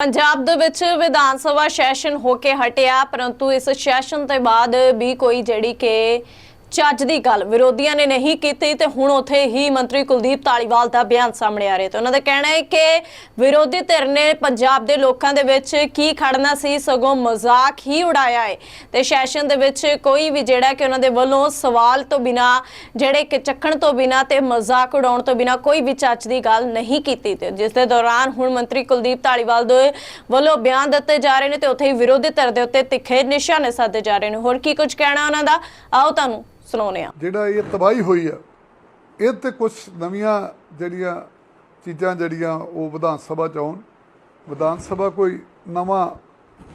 ਪੰਜਾਬ ਦੇ ਵਿੱਚ ਵਿਧਾਨ ਸਭਾ ਸੈਸ਼ਨ ਹੋ ਕੇ ਹਟਿਆ, ਪਰੰਤੂ ਇਸ ਸੈਸ਼ਨ ਤੋਂ ਬਾਅਦ ਵੀ ਕੋਈ ਜਿਹੜੀ ਕਿ ਚੱਜ ਦੀ ਗੱਲ। ਵਿਰੋਧੀਆਂ ਨੇ ਨਹੀਂ ਕੀਤੀ ਤੇ ਹੁਣ ਉੱਥੇ ਹੀ ਮੰਤਰੀ ਕੁਲਦੀਪ ਧਾਲੀਵਾਲ ਦਾ ਬਿਆਨ ਸਾਹਮਣੇ ਆ ਰਿਹਾ ਤੇ ਉਹਨਾਂ ਦਾ ਕਹਿਣਾ ਹੈ ਕਿ ਵਿਰੋਧੀ ਧਿਰ ਨੇ ਪੰਜਾਬ ਦੇ ਲੋਕਾਂ ਦੇ ਵਿੱਚ ਕੀ ਖੜਨਾ ਸੀ, ਸਗੋਂ ਮਜ਼ਾਕ ਹੀ ਉਡਾਇਆ ਹੈ ਤੇ ਸੈਸ਼ਨ ਦੇ ਵਿੱਚ ਕੋਈ ਵੀ ਜਿਹੜਾ ਕਿ ਉਹਨਾਂ ਦੇ ਵੱਲੋਂ ਸਵਾਲ ਤੋਂ ਬਿਨਾ, ਜਿਹੜੇ ਕਿ ਚੱਕਣ ਤੋਂ ਬਿਨਾ ਤੇ ਮਜ਼ਾਕ ਉਡਾਉਣ ਤੋਂ ਬਿਨਾ ਕੋਈ ਵੀ ਚੱਜ ਦੀ ਗੱਲ ਨਹੀਂ ਕੀਤੀ ਤੇ ਜਿਸ ਦੇ ਦੌਰਾਨ ਹੁਣ ਮੰਤਰੀ ਕੁਲਦੀਪ ਧਾਲੀਵਾਲ ਦੇ ਵੱਲੋਂ ਬਿਆਨ ਦਿੱਤੇ ਜਾ ਰਹੇ ਨੇ ਤੇ ਉੱਥੇ ਹੀ ਵਿਰੋਧੀ ਧਿਰ ਦੇ ਉੱਤੇ ਤਿੱਖੇ ਨਿਸ਼ਾਨੇ ਸਾਧੇ ਜਾ ਰਹੇ ਨੇ। ਹੋਰ ਕੀ ਕੁਝ ਕਹਿਣਾ ਉਹਨਾਂ ਦਾ? ਆਓ ਤੁਹਾਨੂੰ ਸੁਣਾਉਂਦੇ ਹਾਂ। ਜਿਹੜਾ ਇਹ ਤਬਾਹੀ ਹੋਈ ਆ, ਇਹ ਤੇ ਕੁਝ ਨਵੀਆਂ ਜਿਹੜੀਆਂ ਚੀਜ਼ਾਂ ਜਿਹੜੀਆਂ ਉਹ ਵਿਧਾਨ ਸਭਾ ਚ ਆਉਣ। ਵਿਧਾਨ ਸਭਾ ਕੋਈ ਨਵਾਂ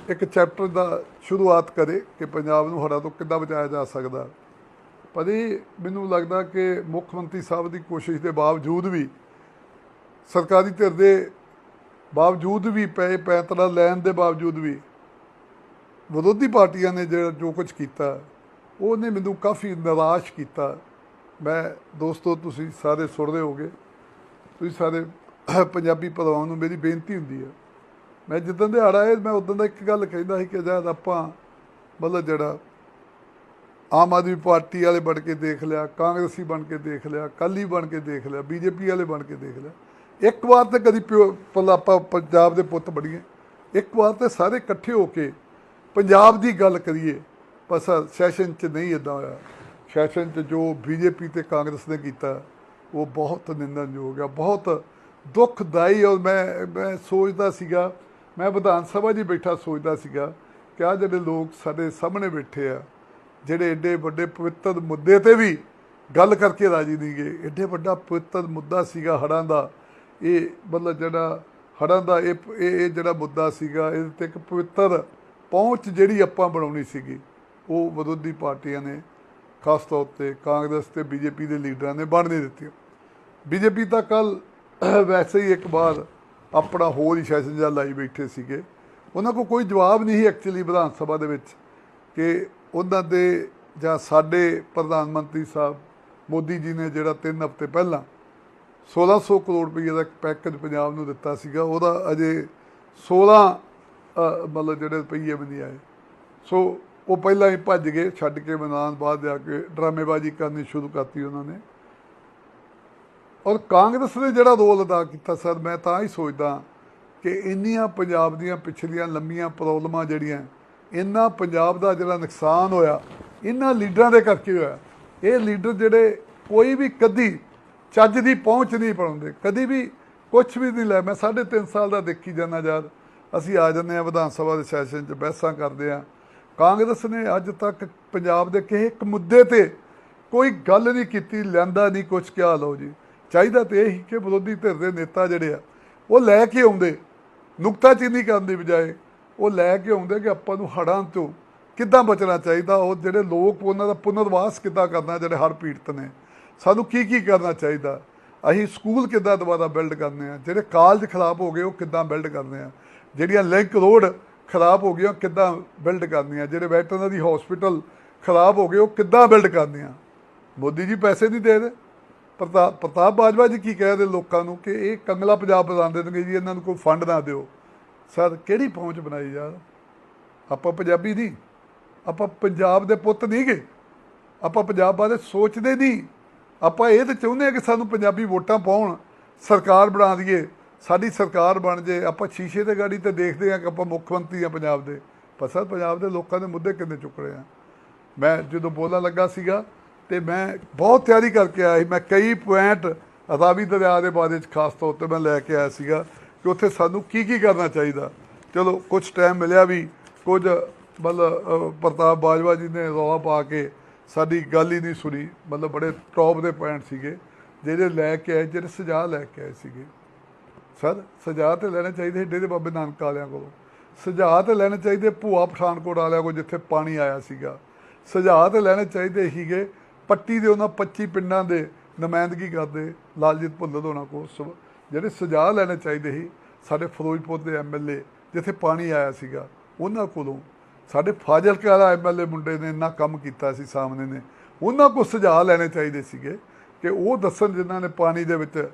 ਇੱਕ ਚੈਪਟਰ ਦਾ ਸ਼ੁਰੂਆਤ ਕਰੇ ਕਿ ਪੰਜਾਬ ਨੂੰ ਹੜ੍ਹਾਂ ਤੋਂ ਕਿੱਦਾਂ ਬਚਾਇਆ ਜਾ ਸਕਦਾ। ਪਰ ਇਹ ਮੈਨੂੰ ਲੱਗਦਾ ਕਿ ਮੁੱਖ ਮੰਤਰੀ ਸਾਹਿਬ ਦੀ ਕੋਸ਼ਿਸ਼ ਦੇ ਬਾਵਜੂਦ ਵੀ, ਸਰਕਾਰੀ ਧਿਰ ਦੇ ਬਾਵਜੂਦ ਵੀ, ਪਏ ਪੈਂਤਰਾ ਲੈਣ ਦੇ ਬਾਵਜੂਦ ਵੀ, ਵਿਰੋਧੀ ਪਾਰਟੀਆਂ ਨੇ ਜਿਹੜਾ ਜੋ ਕੁਝ ਕੀਤਾ ਉਹਨੇ ਮੈਨੂੰ ਕਾਫੀ ਨਿਰਾਸ਼ ਕੀਤਾ। ਮੈਂ, ਦੋਸਤੋ, ਤੁਸੀਂ ਸਾਰੇ ਸੁਣਦੇ ਹੋਗੇ ਤੁਸੀਂ ਸਾਰੇ ਪੰਜਾਬੀ ਭਰਾਵਾਂ ਨੂੰ ਮੇਰੀ ਬੇਨਤੀ ਹੁੰਦੀ ਹੈ। ਮੈਂ ਜਿੱਦਾਂ ਦੇ ਆੜਾ ਹੈ ਮੈਂ ਉਦੋਂ ਦਾ ਇੱਕ ਗੱਲ ਕਹਿੰਦਾ ਸੀ ਕਿ ਜਦ ਆਪਾਂ ਮਤਲਬ ਜਿਹੜਾ ਆਮ ਆਦਮੀ ਪਾਰਟੀ ਵਾਲੇ ਬਣ ਕੇ ਦੇਖ ਲਿਆ, ਕਾਂਗਰਸੀ ਬਣ ਕੇ ਦੇਖ ਲਿਆ ਕਾਲੀ ਬਣ ਕੇ ਦੇਖ ਲਿਆ, ਬੀਜੇਪੀ ਵਾਲੇ ਬਣ ਕੇ ਦੇਖ ਲਿਆ। ਇੱਕ ਵਾਰ ਤੇ ਕਦੀ ਪਿਓ ਪਲ ਆਪਾਂ ਪੰਜਾਬ ਦੇ ਪੁੱਤ ਬਣੀਏ ਇੱਕ ਵਾਰ ਤੇ ਸਾਰੇ ਇਕੱਠੇ ਹੋ ਕੇ ਪੰਜਾਬ ਦੀ ਗੱਲ ਕਰੀਏ। ਬਸ ਸੈਸ਼ਨ 'ਚ ਨਹੀਂ ਇਦਾਂ ਹੋਇਆ। ਸੈਸ਼ਨ 'ਚ ਜੋ ਬੀਜੇਪੀ ਤੇ ਕਾਂਗਰਸ ਨੇ ਕੀਤਾ, ਉਹ ਬਹੁਤ ਨਿੰਦਣਯੋਗ ਆ, ਬਹੁਤ ਦੁਖਦਾਈ ਔਰ ਮੈਂ ਮੈਂ ਸੋਚਦਾ ਸੀਗਾ, ਮੈਂ ਵਿਧਾਨ ਸਭਾ 'ਚ ਹੀ ਬੈਠਾ ਸੋਚਦਾ ਸੀਗਾ ਕਿ ਆ ਜਿਹੜੇ ਲੋਕ ਸਾਡੇ ਸਾਹਮਣੇ ਬੈਠੇ ਆ, ਜਿਹੜੇ ਐਡੇ ਵੱਡੇ ਪਵਿੱਤਰ ਮੁੱਦੇ ਤੇ ਵੀ ਗੱਲ ਕਰਕੇ ਰਾਜੀ ਨਹੀਂ ਗਏ। ਏਡੇ ਵੱਡਾ ਪਵਿੱਤਰ ਮੁੱਦਾ ਸੀਗਾ ਹੜਾਂ ਦਾ। ਇਹ ਮਤਲਬ ਜਿਹੜਾ ਹੜਾਂ ਦਾ ਇਹ ਇਹ ਜਿਹੜਾ ਮੁੱਦਾ ਸੀਗਾ, ਇਹਦੇ ਤੇ ਇੱਕ ਪਵਿੱਤਰ ਪਹੁੰਚ ਜਿਹੜੀ ਆਪਾਂ ਬਣਾਉਣੀ ਸੀਗੀ। ਉਹ ਵਿਰੋਧੀ ਪਾਰਟੀਆਂ ਨੇ, ਖਾਸ ਤੌਰ ਤੇ ਕਾਂਗਰਸ ਤੇ ਬੀਜੇਪੀ ਦੇ ਲੀਡਰਾਂ ਨੇ ਬਣ ਨਹੀਂ ਦਿੱਤੀਆਂ। ਬੀਜੇਪੀ ਤਾਂ ਕੱਲ ਵੈਸੇ ਹੀ ਇੱਕ ਵਾਰ ਆਪਣਾ ਹੋਰ ਹੀ ਸੈਸ਼ਨ ਜਾਂ ਲਾਈ ਬੈਠੇ ਸੀਗੇ। ਉਹਨਾਂ ਕੋਲ ਕੋਈ ਜਵਾਬ ਨਹੀਂ ਸੀ ਐਕਚੁਅਲੀ ਵਿਧਾਨ ਸਭਾ ਦੇ ਵਿੱਚ ਕਿ ਉਹਨਾਂ ਦੇ ਜਾਂ ਸਾਡੇ ਪ੍ਰਧਾਨ ਮੰਤਰੀ ਸਾਹਿਬ ਮੋਦੀ ਜੀ ਨੇ ਜਿਹੜਾ 3 ਹਫ਼ਤੇ ਪਹਿਲਾਂ 1600 ਕਰੋੜ ਰੁਪਏ ਦਾ ਇੱਕ ਪੈਕੇਜ ਪੰਜਾਬ ਨੂੰ ਦਿੱਤਾ ਸੀਗਾ, ਉਹਦਾ ਅਜੇ 16 ਮਤਲਬ ਜਿਹੜੇ ਰੁਪਈਏ ਵੀ ਨਹੀਂ ਆਏ। ਸੋ ਉਹ ਪਹਿਲਾਂ ਹੀ ਭੱਜ ਗਏ, ਛੱਡ ਕੇ ਮੈਦਾਨ ਬਾਅਦ ਜਾ ਕੇ ਡਰਾਮੇਬਾਜ਼ੀ ਕਰਨੀ ਸ਼ੁਰੂ ਕਰਤੀ ਉਹਨਾਂ ਨੇ। ਔਰ ਕਾਂਗਰਸ ਨੇ ਜਿਹੜਾ ਰੋਲ ਅਦਾ ਕੀਤਾ, ਸਰ, ਮੈਂ ਤਾਂ ਹੀ ਸੋਚਦਾ ਕਿ ਇੰਨੀਆਂ ਪੰਜਾਬ ਦੀਆਂ ਪਿਛਲੀਆਂ ਲੰਮੀਆਂ ਪ੍ਰੋਬਲਮਾਂ ਜਿਹੜੀਆਂ, ਇੰਨਾ ਪੰਜਾਬ ਦਾ ਜਿਹੜਾ ਨੁਕਸਾਨ ਹੋਇਆ ਇਹਨਾਂ ਲੀਡਰਾਂ ਦੇ ਕਰਕੇ ਹੋਇਆ, ਇਹ ਲੀਡਰ ਜਿਹੜੇ ਕੋਈ ਵੀ ਕਦੀ ਚੱਜ ਦੀ ਪਹੁੰਚ ਨਹੀਂ ਪਾਉਂਦੇ, ਕਦੀ ਵੀ ਕੁਝ ਵੀ ਨਹੀਂ ਲੈ। ਮੈਂ 3.5 ਸਾਲ ਦਾ ਦੇਖੀ ਜਾਂਦਾ ਯਾਰ, ਅਸੀਂ ਆ ਜਾਂਦੇ ਆ ਵਿਧਾਨ ਸਭਾ ਦੇ ਸੈਸ਼ਨ 'ਚ ਬਹਿਸਾਂ ਕਰਦੇ ਆ ਕਾਂਗਰਸ ਨੇ ਅੱਜ ਤੱਕ ਪੰਜਾਬ ਦੇ ਕਿਸੇ ਇੱਕ ਮੁੱਦੇ ਤੇ ਕੋਈ ਗੱਲ ਨਹੀਂ ਕੀਤੀ, ਲੈਂਦਾ ਨਹੀਂ ਕੁਝ ਕਿਹਾ ਲਓ ਜੀ। ਚਾਹੀਦਾ ਤੇ ਇਹ ਹੀ ਕਿ ਵਿਰੋਧੀ ਧਿਰ ਦੇ ਨੇਤਾ ਜਿਹੜੇ ਆ, ਉਹ ਲੈ ਕੇ ਆਉਂਦੇ। ਨੁਕਤਾਚੀਨੀ ਕਰਨ ਦੀ ਬਜਾਏ ਉਹ ਲੈ ਕੇ ਆਉਂਦੇ ਕਿ ਆਪਾਂ ਨੂੰ ਹੜਾਂ ਤੋਂ ਕਿੱਦਾਂ ਬਚਣਾ ਚਾਹੀਦਾ, ਉਹ ਜਿਹੜੇ ਲੋਕ, ਉਹਨਾਂ ਦਾ ਪੁਨਰਵਾਸ ਕਿੱਦਾਂ ਕਰਨਾ, ਜਿਹੜੇ ਹੜ੍ਹ ਪੀੜਤ ਨੇ। ਸਾਨੂੰ ਕੀ ਕੀ ਕਰਨਾ ਚਾਹੀਦਾ? ਅਸੀਂ ਸਕੂਲ ਕਿੱਦਾਂ ਦੁਬਾਰਾ ਬਿਲਡ ਕਰਨੇ ਆ? ਜਿਹੜੇ ਕਾਲਜ ਖਰਾਬ ਹੋ ਗਏ, ਉਹ ਕਿੱਦਾਂ ਬਿਲਡ ਕਰਨੇ ਆ? ਜਿਹੜੀਆਂ ਲਿੰਕ ਰੋਡ ਖਰਾਬ ਹੋ ਗਈਆਂ ਕਿੱਦਾਂ ਬਿਲਡ ਕਰਨੀਆਂ? ਜਿਹੜੇ ਵੈਟਰਨਰੀ ਹਸਪੀਟਲ ਖਰਾਬ ਹੋ ਗਏ, ਉਹ ਕਿੱਦਾਂ ਬਿਲਡ ਕਰਨੀਆਂ? ਮੋਦੀ ਜੀ ਪੈਸੇ ਨਹੀਂ ਦੇ ਰਹੇ। ਪ੍ਰਤਾਪ ਪ੍ਰਤਾਪ ਬਾਜਵਾ ਜੀ ਕੀ ਕਹਿ ਰਹੇ ਲੋਕਾਂ ਨੂੰ ਕਿ ਇਹ ਕੰਗਲਾ ਪੰਜਾਬ ਬਣਾ ਦੇਣਗੇ ਜੀ ਇਹਨਾਂ ਨੂੰ ਕੋਈ ਫੰਡ ਨਾ ਦਿਓ। ਸਰ, ਕਿਹੜੀ ਪਹੁੰਚ ਬਣਾਈ ਯਾਰ? ਆਪਾਂ ਪੰਜਾਬੀ ਨਹੀਂ। ਆਪਾਂ ਪੰਜਾਬ ਦੇ ਪੁੱਤ ਨਹੀਂ ਗੇ। ਆਪਾਂ ਪੰਜਾਬ ਬਾਰੇ ਸੋਚਦੇ ਨਹੀਂ। ਆਪਾਂ ਇਹ ਤਾਂ ਚਾਹੁੰਦੇ ਆ ਕਿ ਸਾਨੂੰ ਪੰਜਾਬੀ ਵੋਟਾਂ ਪਾਉਣ। ਸਰਕਾਰ ਬਣਾ ਦਈਏ। ਸਾਡੀ ਸਰਕਾਰ ਬਣ ਜੇ, ਆਪਾਂ ਸ਼ੀਸ਼ੇ ਤੇ ਗਾੜੀ ਤੇ ਦੇਖਦੇ ਆ ਕਿ ਆਪਾਂ ਮੁੱਖ ਮੰਤਰੀ ਆ ਪੰਜਾਬ ਦੇ। ਪਰ ਸਰ ਪੰਜਾਬ ਦੇ ਲੋਕਾਂ ਦੇ ਮੁੱਦੇ ਕਿੰਨੇ ਚੁੱਕ ਰਹੇ ਆ। ਮੈਂ ਜਦੋਂ ਬੋਲਣ ਲੱਗਾ ਸੀਗਾ ਤੇ ਮੈਂ ਬਹੁਤ ਤਿਆਰੀ ਕਰਕੇ ਆਇਆ ਸੀ। ਮੈਂ ਕਈ ਪੁਆਇੰਟ ਰਾਵੀ ਦਰਿਆ ਦੇ ਬਾਰੇ ਚ ਖਾਸ ਤੌਰ ਤੇ ਮੈਂ ਲੈ ਕੇ ਆਇਆ ਸੀਗਾ ਕਿ ਉੱਥੇ ਸਾਨੂੰ ਕੀ ਕੀ ਕਰਨਾ ਚਾਹੀਦਾ। ਚਲੋ ਕੁਝ ਟਾਈਮ ਮਿਲਿਆ ਵੀ, ਕੁਝ ਮਤਲਬ ਪ੍ਰਤਾਪ ਬਾਜਵਾ ਜੀ ਨੇ ਰੌਲਾ ਪਾ ਕੇ ਸਾਡੀ ਗੱਲ ਹੀ ਨਹੀਂ ਸੁਣੀ। ਮਤਲਬ ਬੜੇ ਟੌਪ ਦੇ ਪੁਆਇੰਟ ਸੀਗੇ, ਜਿਹੜੇ ਲੈ ਕੇ ਆਏ, ਜਿਹੜੇ ਸੁਝਾਅ ਲੈ ਕੇ ਆਏ ਸੀਗੇ। ਸਰ ਸੁਝਾਅ ਤੇ ਲੈਣੇ ਚਾਹੀਦੇ ਸੀ ਡੇਰੇ ਬਾਬੇ ਨਾਨਕ ਵਾਲਿਆਂ ਕੋਲੋਂ। ਸੁਝਾਅ ਤੇ ਲੈਣੇ ਚਾਹੀਦੇ ਭੂਆ ਪਠਾਨਕੋਟ ਵਾਲਿਆਂ ਕੋਲ ਜਿੱਥੇ ਪਾਣੀ ਆਇਆ ਸੀਗਾ। ਸੁਝਾਅ ਤੇ ਲੈਣੇ ਚਾਹੀਦੇ ਸੀਗੇ ਪੱਟੀ ਦੇ ਉਹਨਾਂ 25 ਪਿੰਡਾਂ ਦੇ ਨੁਮਾਇੰਦਗੀ ਕਰਦੇ ਲਾਲਜੀਤ ਭੁੱਲਰ ਹੋਣਾ ਕੋਲ। ਸੁ- ਜਿਹੜੇ ਸੁਝਾਅ ਲੈਣੇ ਚਾਹੀਦੇ ਸੀ, ਸਾਡੇ ਫਿਰੋਜ਼ਪੁਰ ਦੇ ਐਮਐਲਏ ਜਿੱਥੇ ਪਾਣੀ ਆਇਆ ਸੀਗਾ, ਉਹਨਾਂ ਕੋਲੋਂ ਸਾਡੇ ਫਾਜ਼ਿਲਕਾ ਦਾ ਐਮਐਲਏ ਮੁੰਡੇ ਨੇ ਇੰਨਾ ਕੰਮ ਕੀਤਾ ਸੀ ਸਾਹਮਣੇ ਨੇ। ਉਹਨਾਂ ਕੋਲ ਸੁਝਾਅ ਲੈਣੇ ਚਾਹੀਦੇ ਸੀਗੇ ਕਿ ਉਹ ਦੱਸਣ ਜਿਨ੍ਹਾਂ ਨੇ ਪਾਣੀ ਦੇ ਵਿੱਚ